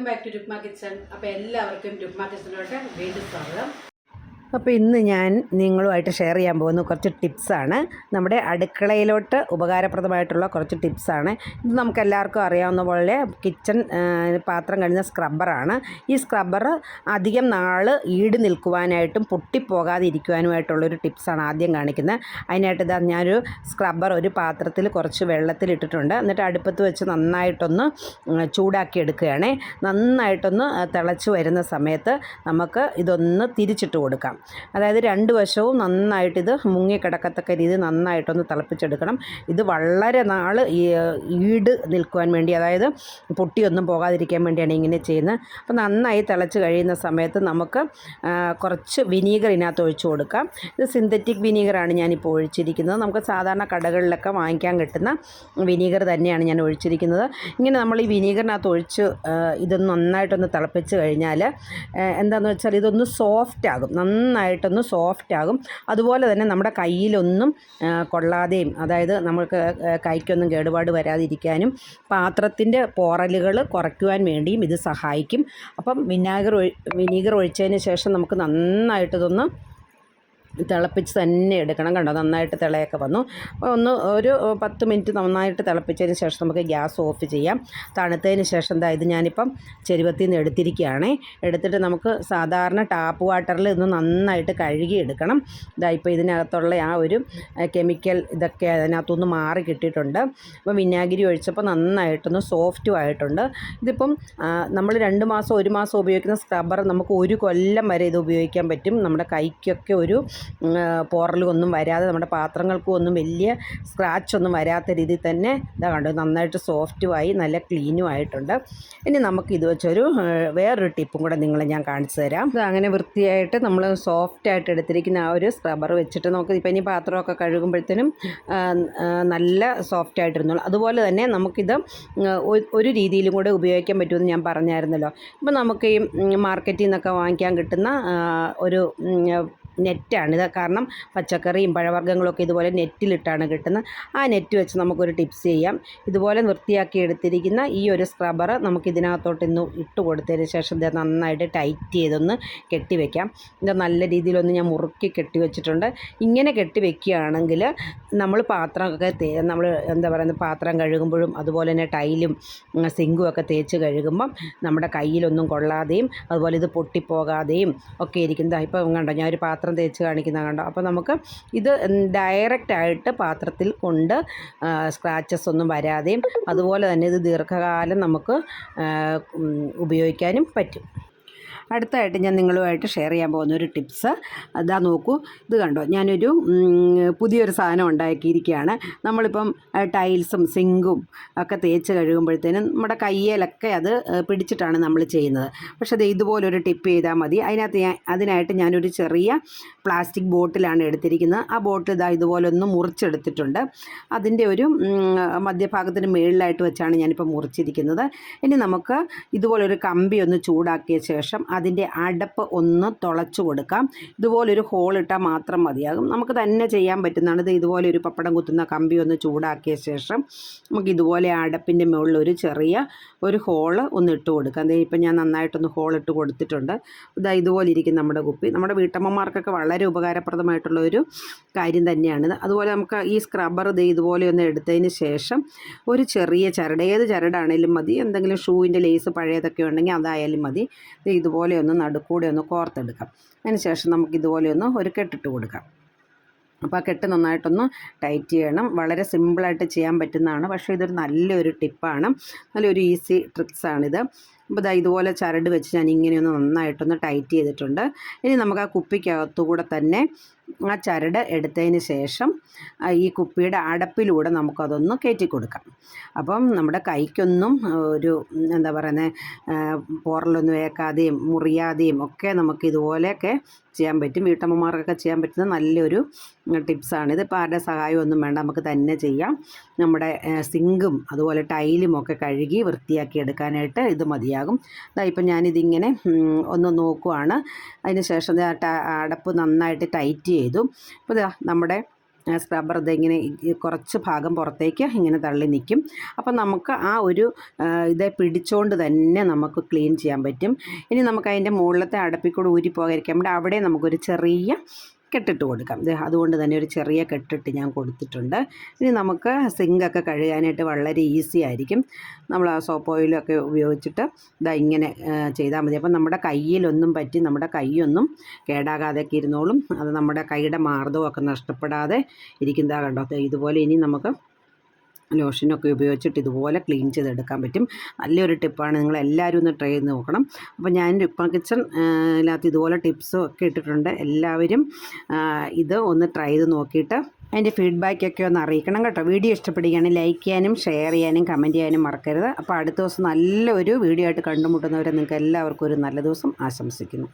Welcome back to Rukma kitchen അപ്പോൾ എല്ലാവർക്കും രുക്മ കിച്ചണിലോട്ട് വീണ്ടും സ്വാഗതം. അപ്പോൾ ഇന്ന് ഞാൻ നിങ്ങളുമായിട്ട് ഷെയർ ചെയ്യാൻ പോകുന്ന കുറച്ച് ടിപ്സാണ് നമ്മുടെ അടുക്കളയിലോട്ട് ഉപകാരപ്രദമായിട്ടുള്ള കുറച്ച് ടിപ്സാണ് ഇത് നമുക്കെല്ലാവർക്കും അറിയാവുന്ന പോലെ കിച്ചൺ പാത്രം കഴിഞ്ഞ സ്ക്രബ്ബറാണ് ഈ സ്ക്രബ്ബർ അധികം നാൾ ഈട് നിൽക്കുവാനായിട്ടും പൊട്ടിപ്പോകാതെ ഇരിക്കുവാനുമായിട്ടുള്ളൊരു ടിപ്സാണ് ആദ്യം കാണിക്കുന്നത്. അതിനായിട്ട് ഇതാ ഞാനൊരു സ്ക്രബ്ബർ ഒരു പാത്രത്തിൽ കുറച്ച് വെള്ളത്തിലിട്ടിട്ടുണ്ട്. എന്നിട്ട് അടുപ്പത്ത് വെച്ച് നന്നായിട്ടൊന്ന് ചൂടാക്കി എടുക്കുകയാണേ. നന്നായിട്ടൊന്ന് തിളച്ച് വരുന്ന സമയത്ത് നമുക്ക് ഇതൊന്ന് തിരിച്ചിട്ട് കൊടുക്കാം. അതായത് രണ്ട് വശവും നന്നായിട്ട് ഇത് മുങ്ങിക്കിടക്കത്തക്ക രീതിയിൽ നന്നായിട്ടൊന്ന് തിളപ്പിച്ചെടുക്കണം. ഇത് വളരെ നാൾ ഈട് നിൽക്കുവാൻ വേണ്ടി അതായത് പൊട്ടിയൊന്നും പോകാതിരിക്കാൻ വേണ്ടിയാണ് ഇങ്ങനെ ചെയ്യുന്നത്. അപ്പോൾ നന്നായി തിളച്ച് കഴിയുന്ന സമയത്ത് നമുക്ക് കുറച്ച് വിനീഗർ ഇതിനകത്ത് ഒഴിച്ചു കൊടുക്കാം. ഇത് സിന്തറ്റിക് വിനീഗറാണ് ഞാനിപ്പോൾ ഒഴിച്ചിരിക്കുന്നത്. നമുക്ക് സാധാരണ കടകളിലൊക്കെ വാങ്ങിക്കാൻ കിട്ടുന്ന വിനീഗർ തന്നെയാണ് ഞാൻ ഒഴിച്ചിരിക്കുന്നത്. ഇങ്ങനെ നമ്മൾ ഈ വിനീഗറിനകത്ത് ഒഴിച്ച് ഇത് നന്നായിട്ടൊന്ന് തിളപ്പിച്ച് കഴിഞ്ഞാൽ എന്താണെന്ന് വെച്ചാൽ ഇതൊന്ന് സോഫ്റ്റ് ആകും നന്നായിട്ടൊന്ന് സോഫ്റ്റ് ആകും. അതുപോലെ തന്നെ നമ്മുടെ കയ്യിലൊന്നും കൊള്ളാതെയും അതായത് നമുക്ക് കൈക്കൊന്നും കേടുപാട് വരാതിരിക്കാനും പാത്രത്തിന്റെ പോറലുകൾ കുറയ്ക്കുവാൻ വേണ്ടിയും ഇത് സഹായിക്കും. അപ്പം വിനാഗർ വിനീഗർ ഒഴിച്ചതിന് ശേഷം നമുക്ക് നന്നായിട്ടിതൊന്ന് തിളപ്പിച്ച് തന്നെ എടുക്കണം. കണ്ടോ? നന്നായിട്ട് തിളയൊക്കെ വന്നു. ഒന്ന് ഒരു പത്ത് മിനിറ്റ് നന്നായിട്ട് തിളപ്പിച്ചതിന് ശേഷം നമുക്ക് ഗ്യാസ് ഓഫ് ചെയ്യാം. തണുത്തതിന് ശേഷം എന്താ ഇത് ഞാനിപ്പം ചെരുവത്തിൽ നിന്ന് എടുത്തിരിക്കുകയാണേ. എടുത്തിട്ട് നമുക്ക് സാധാരണ ടാപ്പ് വാട്ടറിൽ ഇത് നന്നായിട്ട് കഴുകി എടുക്കണം. ഇതാ ഇപ്പോൾ ഇതിനകത്തുള്ള ആ ഒരു കെമിക്കൽ ഇതൊക്കെ അതിനകത്തുനിന്ന് മാറി കിട്ടിയിട്ടുണ്ട്. അപ്പോൾ വിനാഗിരി ഒഴിച്ചപ്പോൾ നന്നായിട്ടൊന്ന് സോഫ്റ്റും ആയിട്ടുണ്ട്. ഇതിപ്പം നമ്മൾ രണ്ട് മാസം ഒരു മാസം ഉപയോഗിക്കുന്ന സ്ക്രബ്ബർ നമുക്ക് ഒരു കൊല്ലം വരെ ഇത് ഉപയോഗിക്കാൻ പറ്റും. നമ്മുടെ കൈക്കൊക്കെ ഒരു പോറലൊന്നും വരാതെ നമ്മുടെ പാത്രങ്ങൾക്കും ഒന്നും വലിയ സ്ക്രാച്ച് ഒന്നും വരാത്ത രീതിയിൽ തന്നെ ഇതാ കണ്ടു നന്നായിട്ട് സോഫ്റ്റുമായി നല്ല ക്ലീനും ആയിട്ടുണ്ട് ഇനി നമുക്ക് ഇത് വെച്ചൊരു വേറൊരു ടിപ്പും കൂടെ നിങ്ങളെ ഞാൻ കാണിച്ചു തരാം. ഇത് അങ്ങനെ വൃത്തിയായിട്ട് നമ്മൾ സോഫ്റ്റ് ആയിട്ട് എടുത്തിരിക്കുന്ന ആ ഒരു സ്ക്രബർ വെച്ചിട്ട് നമുക്ക് ഇപ്പം ഇനി പാത്രമൊക്കെ കഴുകുമ്പോഴത്തേനും നല്ല സോഫ്റ്റ് ആയിട്ടിരുന്നുള്ളൂ അതുപോലെ തന്നെ നമുക്കിത് ഒരു രീതിയിലും കൂടെ ഉപയോഗിക്കാൻ പറ്റുമെന്ന് ഞാൻ പറഞ്ഞായിരുന്നല്ലോ. ഇപ്പം നമുക്ക് ഈ മാർക്കറ്റിൽ നിന്നൊക്കെ വാങ്ങിക്കാൻ കിട്ടുന്ന ഒരു ഉം, ഇത് കാരണം പച്ചക്കറിയും പഴവർഗങ്ങളൊക്കെ ഇതുപോലെ നെറ്റിലിട്ടാണ് കിട്ടുന്നത്. ആ നെറ്റ് വെച്ച് നമുക്കൊരു ടിപ്സ് ചെയ്യാം. ഇതുപോലെ വൃത്തിയാക്കി എടുത്തിരിക്കുന്ന ഈ ഒരു സ്ക്രബ്ബർ നമുക്ക് ഇതിനകത്തോട്ട് ഇന്ന് ഇട്ട് കൊടുത്തതിന് ശേഷം ഇത് നന്നായിട്ട് ടൈറ്റ് ചെയ്തൊന്ന് കെട്ടിവെക്കാം ഇത് നല്ല രീതിയിലൊന്ന് ഞാൻ മുറുക്കി കെട്ടിവെച്ചിട്ടുണ്ട് ഇങ്ങനെ കെട്ടിവെക്കുകയാണെങ്കിൽ നമ്മൾ പാത്രമൊക്കെ നമ്മൾ എന്താ പറയുന്നത് പാത്രം കഴുകുമ്പോഴും അതുപോലെ തന്നെ ടൈലും സിങ്കും ഒക്കെ തേച്ച് കഴുകുമ്പം നമ്മുടെ കയ്യിലൊന്നും കൊള്ളാതെയും അതുപോലെ ഇത് പൊട്ടിപ്പോകാതെയും ഒക്കെ ഇരിക്കുന്നത് ഇപ്പം കണ്ടോ ഞാൻ ഒരു പാത്രം തേച്ച് കാണിക്കുന്ന കണ്ടോ? അപ്പോൾ നമുക്ക് ഇത് ഡയറക്റ്റ് ആയിട്ട് പാത്രത്തിൽ കൊണ്ട് സ്ക്രാച്ചസ് ഒന്നും വരാതെയും അതുപോലെ തന്നെ ഇത് ദീർഘകാലം നമുക്ക് ഉപയോഗിക്കാനും പറ്റും. അടുത്തായിട്ട് ഞാൻ നിങ്ങളുമായിട്ട് ഷെയർ ചെയ്യാൻ പോകുന്ന ഒരു ടിപ്സ് അതാ നോക്കൂ ഇത് കണ്ടോ? ഞാനൊരു പുതിയൊരു സാധനം ഉണ്ടാക്കിയിരിക്കുകയാണ്. നമ്മളിപ്പം ടൈൽസും സിങ്കും ഒക്കെ തേച്ച് കഴുകുമ്പോഴത്തേനും നമ്മുടെ കയ്യിലൊക്കെ അത് പിടിച്ചിട്ടാണ് നമ്മൾ ചെയ്യുന്നത്. പക്ഷേ അത് ഇതുപോലൊരു ടിപ്പ് ചെയ്താൽ മതി. അതിനകത്ത് ഞാൻ അതിനായിട്ട് ഞാനൊരു ചെറിയ പ്ലാസ്റ്റിക് ബോട്ടിലാണ് എടുത്തിരിക്കുന്നത്. ആ ബോട്ടിൽ ഇതാ ഇതുപോലെ ഒന്ന് മുറിച്ചെടുത്തിട്ടുണ്ട്. അതിന്റെ ഒരു മധ്യഭാഗത്തിന് മുകളിലായിട്ട് വെച്ചാണ് ഞാനിപ്പോൾ മുറിച്ചിരിക്കുന്നത്. ഇനി നമുക്ക് ഇതുപോലൊരു കമ്പി ഒന്ന് ചൂടാക്കിയ ശേഷം അതിന്റെ അടപ്പ് ഒന്ന് തുളച്ചു കൊടുക്കാം. ഇതുപോലൊരു ഹോൾ ഇട്ടാൽ മാത്രം മതിയാകും നമുക്ക് തന്നെ ചെയ്യാൻ പറ്റുന്നതാണ്. ഇത് ഇതുപോലെ ഒരു പപ്പടം കുത്തുന്ന കമ്പി ഒന്ന് ചൂടാക്കിയ ശേഷം നമുക്ക് ഇതുപോലെ അടപ്പിന്റെ മുകളിൽ ഒരു ചെറിയ ഒരു ഹോൾ ഒന്ന് ഇട്ട് കൊടുക്കാം. അതായത് ഇപ്പം ഞാൻ നന്നായിട്ടൊന്ന് ഹോൾ ഇട്ട് കൊടുത്തിട്ടുണ്ട്. ഇതാ ഇതുപോലെ ഇരിക്കും നമ്മുടെ കുപ്പി. നമ്മുടെ വീട്ടമ്മമാർക്കൊക്കെ വളരെ ഉപകാരപ്രദമായിട്ടുള്ള ഒരു കാര്യം തന്നെയാണ്. അതുപോലെ നമുക്ക് ഈ സ്ക്രബ്ബർ ഇത് ഇതുപോലെ ഒന്ന് എടുത്തതിന് ശേഷം ഒരു ചെറിയ ചരട് ഏത് ചരടാണേലും മതി. എന്തെങ്കിലും ഷൂവിന്റെ ലേസ് പഴയതൊക്കെ ഉണ്ടെങ്കിൽ അതായാലും മതി. ദേ ഇതുപോലെ ഒന്ന് നടുക്കൂടെ ഒന്ന് കോർത്തെടുക്കാം. അതിനുശേഷം നമുക്ക് ഇതുപോലെ ഒന്ന് ഒരു കെട്ടിട്ട് കൊടുക്കാം. അപ്പോൾ ആ കെട്ട് നന്നായിട്ടൊന്ന് ടൈറ്റ് ചെയ്യണം. വളരെ സിമ്പിളായിട്ട് ചെയ്യാൻ പറ്റുന്നതാണ്. പക്ഷേ ഇതൊരു നല്ലൊരു ടിപ്പാണ് നല്ലൊരു ഈസി ട്രിക്സാണിത് അപ്പോൾ ഇതാ ഇതുപോലെ ചരട് വെച്ച് ഞാൻ ഇങ്ങനെയൊന്ന് നന്നായിട്ടൊന്ന് ടൈറ്റ് ചെയ്തിട്ടുണ്ട്. ഇനി നമുക്ക് ആ കുപ്പിക്കകത്തുകൂടെ തന്നെ ആ ചരട് എടുത്തതിന് ശേഷം ഈ കുപ്പിയുടെ അടപ്പിലൂടെ നമുക്കതൊന്ന് കയറ്റി കൊടുക്കാം അപ്പം നമ്മുടെ കൈക്കൊന്നും ഒരു എന്താ പറയുന്നത് പോറലൊന്നും ഏക്കാതെയും മുറിയാതെയും ഒക്കെ നമുക്ക് ഇതുപോലെയൊക്കെ ചെയ്യാൻ പറ്റും. വീട്ടമ്മമാർക്കൊക്കെ ചെയ്യാൻ പറ്റുന്ന നല്ലൊരു ടിപ്സാണ്. ഇതിപ്പോൾ ആരുടെ സഹായമൊന്നും വേണ്ട നമുക്ക് തന്നെ ചെയ്യാം. നമ്മുടെ സിങ്കും അതുപോലെ ടൈലും ഒക്കെ കഴുകി വൃത്തിയാക്കി എടുക്കാനായിട്ട് ഇത് മതിയാകും. അതാ ഇപ്പം ഞാനിതിങ്ങനെ ഒന്ന് നോക്കുവാണ്. അതിന് ശേഷം അടപ്പ് നന്നായിട്ട് ടൈറ്റ് ചെയ്തു. അപ്പോൾ ഇതാ നമ്മുടെ സ്ക്രബർ ഇതിങ്ങനെ കുറച്ച് ഭാഗം പുറത്തേക്ക് ഇങ്ങനെ തള്ളി നിൽക്കും. അപ്പം നമുക്ക് ആ ഒരു ഇത് പിടിച്ചുകൊണ്ട് തന്നെ നമുക്ക് ക്ലീൻ ചെയ്യാൻ പറ്റും. ഇനി നമുക്ക് അതിന്റെ മുകളിലത്തെ അടപ്പിക്കൂടെ ഊരി പോകാതിരിക്കാൻ വേണ്ടി അവിടെ നമുക്കൊരു ചെറിയ കെട്ടിട്ട് കൊടുക്കാം. അതുകൊണ്ട് തന്നെ ഒരു ചെറിയ കെട്ടിട്ട് ഞാൻ കൊടുത്തിട്ടുണ്ട്. ഇനി നമുക്ക് സിങ്കൊക്കെ കഴുകാനായിട്ട് വളരെ ഈസി ആയിരിക്കും. നമ്മൾ ആ സോപ്പ് ഓയിലൊക്കെ ഉപയോഗിച്ചിട്ട് ഇതാ ഇങ്ങനെ ചെയ്താൽ മതി. അപ്പം നമ്മുടെ കയ്യിലൊന്നും പറ്റി നമ്മുടെ കൈയൊന്നും കേടാകാതെയൊക്കെ ഇരുന്നോളും. അത് നമ്മുടെ കൈയുടെ മാർദ്ദവമൊക്കെ നഷ്ടപ്പെടാതെ ഇരിക്കുന്നതാണ് കണ്ടോ? ഇതുപോലെ ഇനി നമുക്ക് ലോഷനൊക്കെ ഉപയോഗിച്ചിട്ട് ഇതുപോലെ ക്ലീൻ ചെയ്തെടുക്കാൻ പറ്റും. നല്ലൊരു ടിപ്പാണ്. നിങ്ങൾ എല്ലാവരും ഒന്ന് ട്രൈ ചെയ്ത് നോക്കണം. അപ്പോൾ ഞാൻ ഇപ്പം കിച്ചൺ ഇതിനകത്ത് ഇതുപോലെ ടിപ്സും ഒക്കെ ഇട്ടിട്ടുണ്ട്. എല്ലാവരും ഇത് ഒന്ന് ട്രൈ ചെയ്ത് നോക്കിയിട്ട് അതിന്റെ ഫീഡ്ബാക്കൊക്കെ ഒന്ന് അറിയിക്കണം കേട്ടോ. വീഡിയോ ഇഷ്ടപ്പെടുകയാണെങ്കിൽ ലൈക്ക് ചെയ്യാനും ഷെയർ ചെയ്യാനും കമന്റ് ചെയ്യാനും മറക്കരുത്. അപ്പോൾ അടുത്ത ദിവസം നല്ലൊരു വീഡിയോ ആയിട്ട് കണ്ടുമുട്ടുന്നവരെ നിങ്ങൾക്ക് എല്ലാവർക്കും ഒരു നല്ല ദിവസം ആശംസിക്കുന്നു.